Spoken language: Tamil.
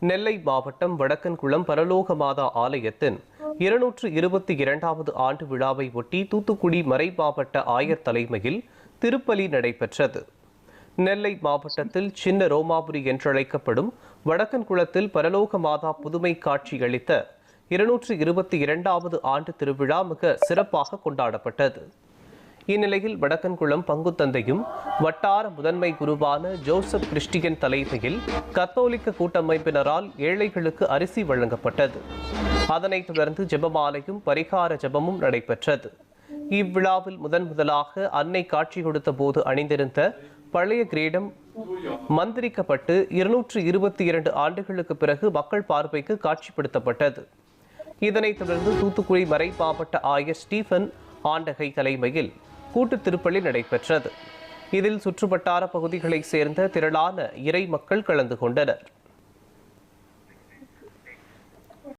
நெல்லை மாவட்டம் வடக்கன்குளம் பரலோக மாதா ஆலயத்தின் இருநூற்று இருபத்தி இரண்டாவது ஆண்டு விழாவை ஒட்டி தூத்துக்குடி மறை மாவட்ட ஆயர் தலைமையில் திருப்பலி நடைபெற்றது. நெல்லை மாவட்டத்தில் சின்ன ரோமாபுரி என்றழைக்கப்படும் வடக்கன்குளத்தில் பரலோக மாதா புதுமை காட்சியளித்த இருநூற்று இருபத்தி இரண்டாவது ஆண்டு திருவிழா மிக சிறப்பாக கொண்டாடப்பட்டது. இந்நிலையில் வடக்கன்குளம் பங்குத்தந்தையும் வட்டார முதன்மை குருவான ஜோசப் கிறிஸ்டியன் தலைமையில் கத்தோலிக்க கூட்டமைப்பினரால் ஏழைகளுக்கு அரிசி வழங்கப்பட்டது. அதனைத் தொடர்ந்து ஜெபமாலையும் பரிகார ஜெபமும் நடைபெற்றது. இவ்விழாவில் முதன் முதலாக அன்னை காட்சி கொடுத்த போது அணிந்திருந்த பழைய கிரீடம் மந்திரிக்கப்பட்டு இருநூற்று இருபத்தி இரண்டு ஆண்டுகளுக்கு பிறகு மக்கள் பார்வைக்கு காட்சிப்படுத்தப்பட்டது. இதனைத் தொடர்ந்து தூத்துக்குடி மறை மாவட்ட ஆயர் ஸ்டீபன் ஆண்டகை தலைமையில் கூட்டு திருப்பலி நடைபெற்றது. இதில் சுற்றுவட்டார பகுதிகளைச் சேர்ந்த திரளான இறை மக்கள் கலந்து கொண்டனர்.